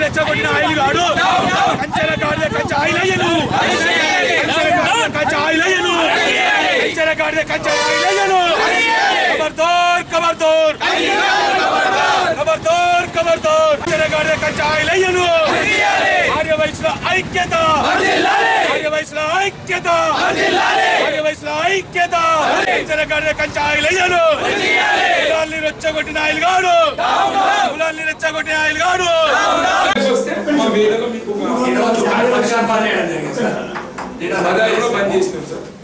రెచ్చగొట్టిన oil గాడు కంచెల గాడిద కంచె ఆయిల్ అయ్యను కంచెల గాడిద కంచె ఆయిల్ అయ్యను కంచెల గాడిద కంచె ఆయిల్ అయ్యను ఖబర్దార్ ఖబర్దార్ ఖబర్దార్ ఖబర్దార్ కంచెల గాడిద కంచె ఆయిల్ అయ్యను ఆర్య వయసులో ఐక్యత ఆర్య వయసులో ఐక్యత ఆర్య వయసులో ఐక్యత కంచెల గాడిద కంచె ఆయిల్ అయ్యను కులాల్ని రెచ్చగొట్టిన ఆయిల్ గాడు కులాల్ని రెచ్చగొట్టిన ఆయిల్ గాడు వస్తే మా వేదన మీకు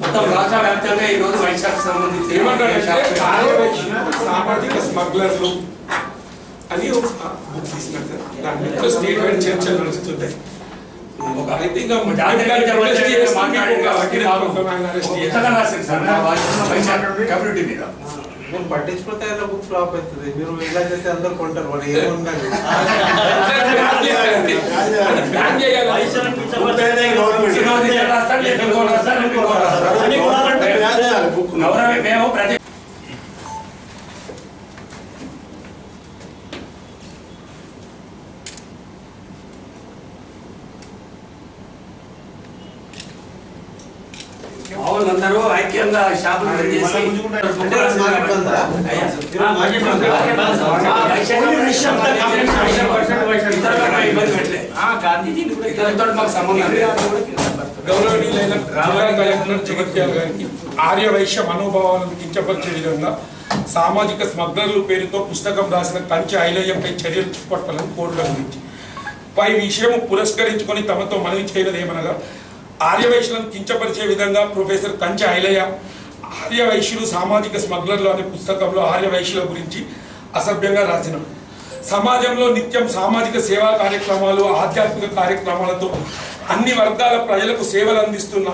మొత్తం రాష్ట్ర వ్యాప్తంగా ఈ రోజు వైశాఖ సంబంధించి ఏమంటారంటే కార్యవైశ్యులు సామాజిక స్మగ్లర్లు అని ఒక బుక్ తీసినారు సార్. దాని మీద స్టేట్ వైడ్ చర్చలు కమ్యూనిటీ మీద. నేను పట్టించుకుంటే ఏదో బుక్ ఫ్లాప్ అవుతుంది మీరు ఇలా చేస్తే అందరు కొంటారు మరి ఏముందండి బ్యాన్ ఐక్యంగా షాపులు మాకు మాకు సంబంధం లేదు. గౌరవనీయులైన జిల్లా కలెక్టర్ జగత్యాల గారికి ఆర్య వైశ్య మనోభావాలను కించపరిచే విధంగా సామాజిక స్మగ్లర్లు పేరుతో పుస్తకం రాసిన కంచె ఐలయ్యంపై చర్యలు చేపట్టాలని కోరడం గురించి. పై విషయం పురస్కరించుకొని తమతో మనవి చేయడం ఆర్యవైశ్యులను కించపరిచే విధంగా ప్రొఫెసర్ కంచె ఐలయ్య ఆర్య వైశ్యులు సామాజిక స్మగ్లర్లు అనే పుస్తకంలో ఆర్య వైశ్యుల గురించి అసభ్యంగా రాసిన సమాజంలో నిత్యం సామాజిక సేవా కార్యక్రమాలు ఆధ్యాత్మిక కార్యక్రమాలతో అన్ని వర్గాల ప్రజలకు సేవలు అందిస్తున్న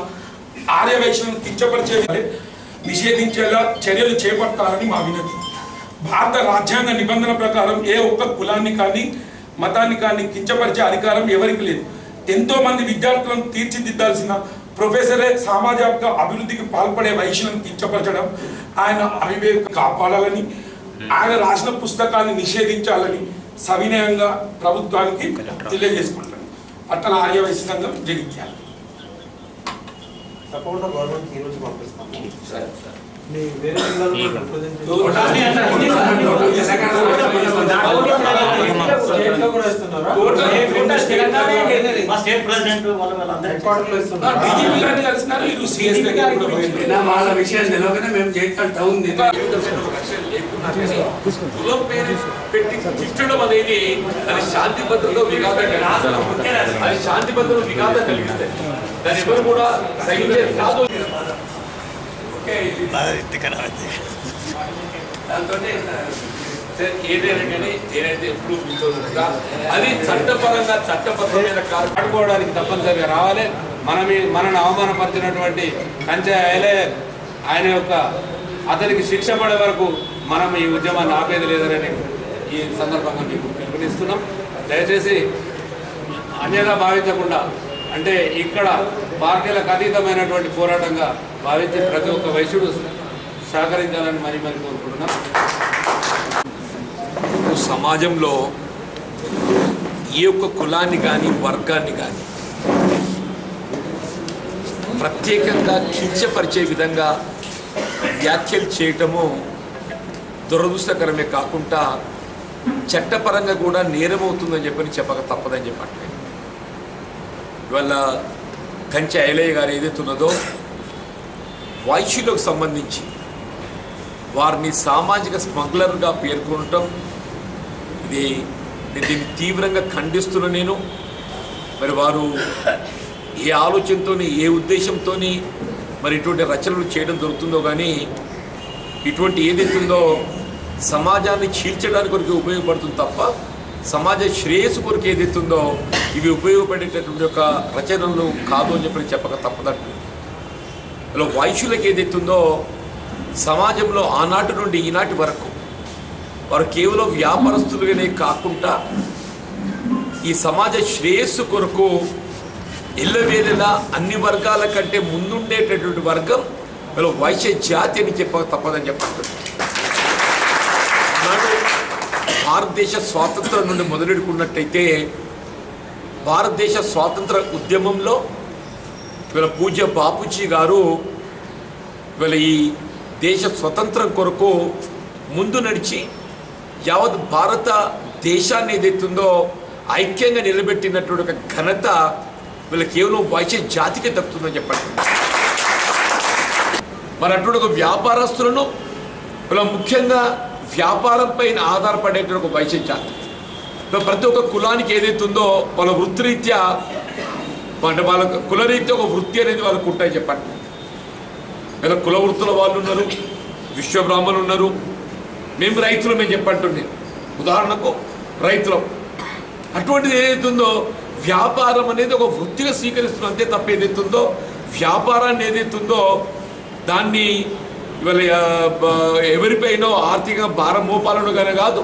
ఆర్యవైశ్యులను కించపరిచే నిషేధించేలా చర్యలు చేపట్టాలని మా వినతి. భారత రాజ్యాంగ నిబంధన ప్రకారం ఏ ఒక్క కులాన్ని కానీ మతాన్ని కానీ కించపరిచే అధికారం ఎవరికి లేదు. ఎంతో మంది విద్యార్థులను తీర్చిదిద్దాల్సిన ప్రొఫెసరే సామాజిక అభివృద్ధికి పాల్పడే వైశ్యులను కించపరచడం ఆయన అవివేక కాపాడాలని ఆయన రాసిన పుస్తకాన్ని నిషేధించాలని సవినయంగా ప్రభుత్వానికి తెలియజేసుకుంటాను పట్టణ ఆర్య వైశ్య సంఘం జగిత్యాల. తప్పకుండా గవర్నమెంట్ ఈ రోజు పంపిస్తాము. సరే, సరే. వాళ్ళ విషయం తెలియకనే మేము జైత్యాల టౌన్ తిట్టడం అనేది అది శాంతి భద్రతలో విఘాతం కలిగిస్తుంది అది శాంతి భద్రతలో విఘాతం కలిగిస్తుంది దాని ఎవరు కూడా సహించేది కాదు. ఓకే దాంతో సరే, ఏదైనా కానీ ఏదైతే ఎప్పుడు మీతో ఉంటుందా, అది చట్టపరంగా చట్టబద్ధమైన కార్యక్రమం ఆడుకోవడానికి తప్పనిసరిగా రావాలి. మనం ఈ- మనల్ని అవమానపరిచినటువంటి కంచె ఆయలే ఆయన యొక్క అతనికి శిక్ష పడే వరకు మనం ఈ ఉద్యమాన్ని ఆపేది లేదని ఈ సందర్భంగా మీకు పిలుపునిస్తున్నాం. దయచేసి అన్యగా భావించకుండా అంటే ఇక్కడ పార్టీలకు అతీతమైనటువంటి పోరాటంగా భావించి ప్రతి ఒక్క వైశ్యుడు సహకరించాలని మరీ మరి కోరుకుంటున్నాం. సమాజంలో ఏ ఒక్క కులాన్ని కానీ వర్గాన్ని కానీ ప్రత్యేకంగా కించపరిచే విధంగా వ్యాఖ్యలు చేయటము దురదృష్టకరమే కాకుండా చట్టపరంగా కూడా నేరమవుతుందని చెప్పని చెప్పక తప్పదని చెప్పట్లేదు. ఇవాళ కంచె ఐలయ్య గారు ఏదైతే ఉన్నదో వైశ్యులకు సంబంధించి వారిని సామాజిక స్మగ్లర్గా పేర్కొనటం. ఇది నేను దీన్ని తీవ్రంగా ఖండిస్తున్నా నేను. మరి వారు ఏ ఆలోచనతో ఏ ఉద్దేశంతో మరి ఇటువంటి రచనలు చేయడం దొరుకుతుందో కానీ ఇటువంటి ఏదైతుందో సమాజాన్ని చీల్చడానికి కొరకు ఉపయోగపడుతుంది తప్ప సమాజ శ్రేయస్సు కొరకు ఏదైతుందో ఇవి ఉపయోగపడేటటువంటి ఒక రచనలు కాదు అని చెప్పి చెప్పక తప్పదట్టు ఇలా వైశ్యులకు ఏదైతుందో సమాజంలో ఆనాటి నుండి ఈనాటి వరకు వారు కేవలం వ్యాపారస్తులుగానే కాకుండా ఈ సమాజ శ్రేయస్సు కొరకు ఎల్లవేళలా అన్ని వర్గాల కంటే ముందుండేటటువంటి వర్గం వీళ్ళు వైశ్య జాతి అని చెప్పక తప్పదని చెప్పండి భారతదేశ స్వాతంత్రం నుండి మొదలెడుకున్నట్టయితే భారతదేశ స్వాతంత్ర ఉద్యమంలో వీళ్ళ పూజ్య బాపూజీ గారు వీళ్ళ ఈ దేశ స్వతంత్రం కొరకు ముందు నడిచి యావత్ భారత దేశాన్ని ఏదైతుందో ఐక్యంగా నిలబెట్టినటువంటి ఒక ఘనత వీళ్ళ కేవలం వైశ్య జాతికి దక్కుతుందని చెప్పండి. మరి అటువంటి ఒక వ్యాపారస్తులను వీళ్ళ ముఖ్యంగా వ్యాపారం పైన ఆధారపడేటువంటి ఒక వైశ్య జాతి. ప్రతి ఒక్క కులానికి ఏదైతుందో వాళ్ళ వృత్తిరీత్యా అంటే వాళ్ళ కులరీత్యా ఒక వృత్తి అనేది వాళ్ళకు ఉంటాయి చెప్పండి. లేదా కుల వృత్తుల వాళ్ళు ఉన్నారు విశ్వబ్రాహ్మణులు ఉన్నారు మేము రైతులు మేము చెప్పంటుండే. ఉదాహరణకు రైతులం. అటువంటిది ఏదైతుందో వ్యాపారం అనేది ఒక వృత్తిగా స్వీకరిస్తున్నాం అంతే తప్ప ఏదైతుందో వ్యాపారాన్ని ఏదైతుందో దాన్ని ఇవాళ ఎవరిపైనో ఆర్థిక భారం మోపాలను కానీ కాదు.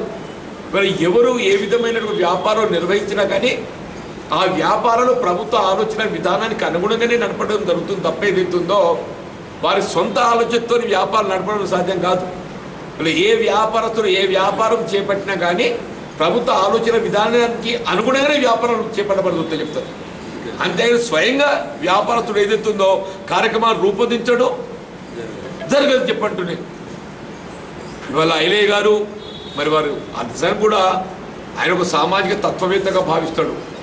ఇవాళ ఎవరు ఏ విధమైన వ్యాపారం నిర్వహించినా కానీ ఆ వ్యాపారాలు ప్రభుత్వ ఆలోచన విధానానికి అనుగుణంగానే నడపడం జరుగుతుంది తప్ప ఏదైతుందో వారి సొంత ఆలోచనతో వ్యాపారం నడపడం సాధ్యం కాదు. ఇలా ఏ వ్యాపారస్తులు ఏ వ్యాపారం చేపట్టినా కానీ ప్రభుత్వ ఆలోచన విధానానికి అనుగుణంగానే వ్యాపారం చేపట్టబడుతుందో చెప్తారు. అంతేగాని స్వయంగా వ్యాపారస్తుడు ఏదైతుందో కార్యక్రమాలు రూపొందించడం జరగదు చెప్పంటున్నాయి ఇవాళ ఐలయ్య గారు మరి వారు అర్థం కూడా ఆయన ఒక సామాజిక తత్వవేత్తగా భావిస్తాడు.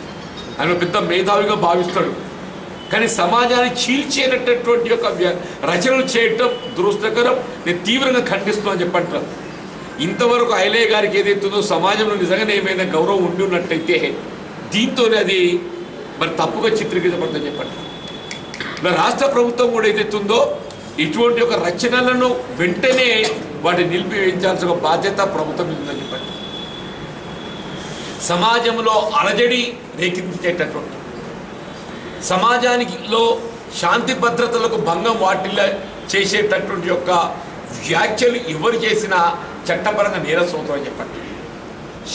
ఆయన పెద్ద మేధావిగా భావిస్తాడు. కానీ సమాజాన్ని చీల్చేటటువంటి యొక్క రచనలు చేయటం దురస్తకరం నేను తీవ్రంగా ఖండిస్తున్నాను చెప్పంటారు ఇంతవరకు ఐలయ్య గారికి ఏదైతుందో సమాజంలో నిజంగానే ఏమైనా గౌరవం ఉండి ఉన్నట్టయితే దీంతోనే అది మరి తప్పుగా చిత్రీకరించబడుతుందని చెప్పండి మరి రాష్ట్ర ప్రభుత్వం కూడా ఏదైతుందో ఇటువంటి ఒక రచనలను వెంటనే వాటిని నిలిపివేయించాల్సిన బాధ్యత ప్రభుత్వం ఉందని చెప్పండి సమాజంలో అలజడి రేకించేటటువంటి సమాజానికిలో శాంతి భద్రతలకు భంగం వాటిల్ల చేసేటటువంటి యొక్క వ్యాఖ్యలు ఎవరు చేసినా చట్టపరంగా నేరసవుతాం అని చెప్పండి.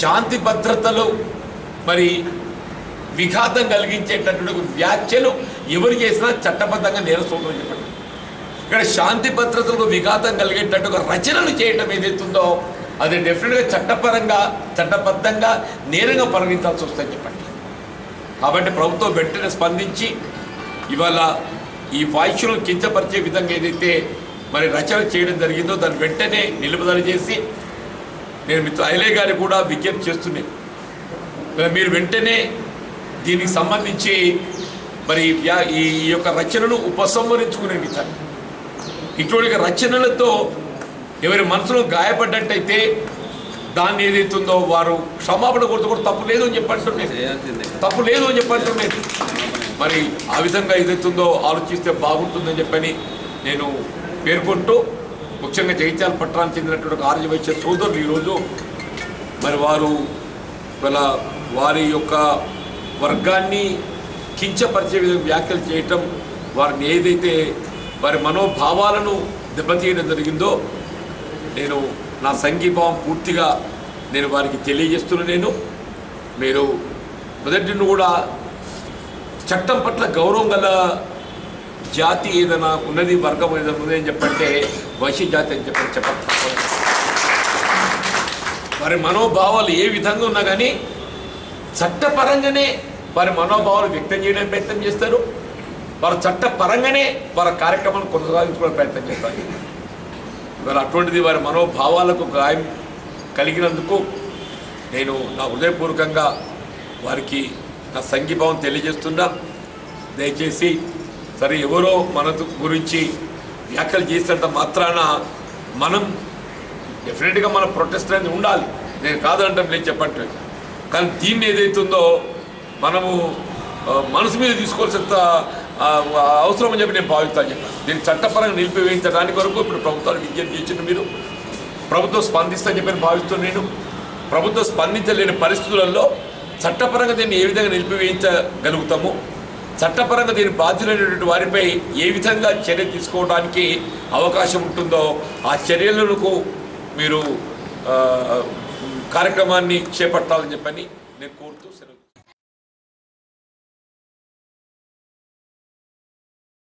శాంతి భద్రతలు మరి విఘాతం కలిగించేటటువంటి వ్యాఖ్యలు ఎవరు చేసినా చట్టబద్ధంగా నేరసవుతాం అని చెప్పండి. ఇక్కడ శాంతి భద్రతలకు విఘాతం కలిగేటట్టు రచనలు చేయటం ఏదైతుందో అది డెఫినెట్గా చట్టపరంగా చట్టబద్ధంగా నేరంగా పరిగణించాల్సి వస్తుందని చెప్పండి. కాబట్టి ప్రభుత్వం వెంటనే స్పందించి ఇవాళ ఈ వాయిస్యులను కించపరిచే విధంగా ఏదైతే మరి రచన చేయడం జరిగిందో దాన్ని వెంటనే నిలుపుదల చేసి నేను మిత్ర అయలే గారికి కూడా విజ్ఞప్తి చేస్తున్నాను. మీరు వెంటనే దీనికి సంబంధించి మరి ఈ ఈ యొక్క రచనను ఉపసంహరించుకునే విధానం. ఇటువంటి రచనలతో ఎవరి మనసులో గాయపడ్డట్టయితే దాన్ని ఏదైతుందో వారు క్షమాపణ కొడుతూ కూడా తప్పు లేదు అని చెప్పంటున్నాను తప్పు లేదు అని చెప్పంటున్నాను మరి ఆ విధంగా ఏదైతుందో ఆలోచిస్తే బాగుంటుందని చెప్పని నేను పేర్కొంటూ ముఖ్యంగా జగిత్యాల పట్టణానికి చెందినటువంటి ఆర్యవైశ్య సోదరులు ఈరోజు మరి వారు వాళ్ళ వారి యొక్క వర్గాన్ని కించపరిచే విధంగా వ్యాఖ్యలు చేయటం వారిని ఏదైతే వారి మనోభావాలను దెబ్బతీయడం జరిగిందో నేను నా సంఘీభావం పూర్తిగా నేను వారికి తెలియజేస్తున్న నేను. మీరు మొదటి కూడా చట్టం పట్ల గౌరవం గల జాతి ఏదైనా ఉన్నది వర్గం ఏదైనా ఉన్నది అని చెప్పంటే వైశ్య జాతి అని చెప్పి చెప్పండి. వారి మనోభావాలు ఏ విధంగా ఉన్నా కానీ చట్టపరంగానే వారి మనోభావాలు వ్యక్తం చేయడానికి ప్రయత్నం చేస్తారు. వారు చట్టపరంగానే వారి కార్యక్రమాన్ని కొనసాగించుకోవడానికి ప్రయత్నం చేస్తారు. మరి అటువంటిది వారి మనోభావాలకు గాయం కలిగినందుకు నేను నా హృదయపూర్వకంగా వారికి నా సంఘీభావం తెలియజేస్తున్నా. దయచేసి సరే ఎవరో మన గురించి వ్యాఖ్యలు చేసినంత మాత్రాన మనం డెఫినెట్గా మన ప్రొటెస్ట్ అనేది ఉండాలి. నేను కాదంటాం లేదు చెప్పట్టు కానీ దీన్ని ఏదైతుందో మనము మనసు మీద తీసుకోవాల్సినంత అవసరం అని చెప్పి నేను భావిస్తాను చెప్పాను. దీన్ని చట్టపరంగా నిలిపివేయించడానికి వరకు ఇప్పుడు ప్రభుత్వాలు విజ్ఞప్తి చేసిన మీరు. ప్రభుత్వం స్పందిస్తుందని చెప్పి నేను భావిస్తున్నాను నేను. ప్రభుత్వం స్పందించలేని పరిస్థితులలో చట్టపరంగా దీన్ని ఏ విధంగా నిలిపివేయించగలుగుతాము? చట్టపరంగా దీని బాధ్యులైనటువంటి వారిపై ఏ విధంగా చర్య తీసుకోవడానికి అవకాశం ఉంటుందో ఆ చర్యలకు మీరు కార్యక్రమాన్ని చేపట్టాలని చెప్పని నేను కోరుతూ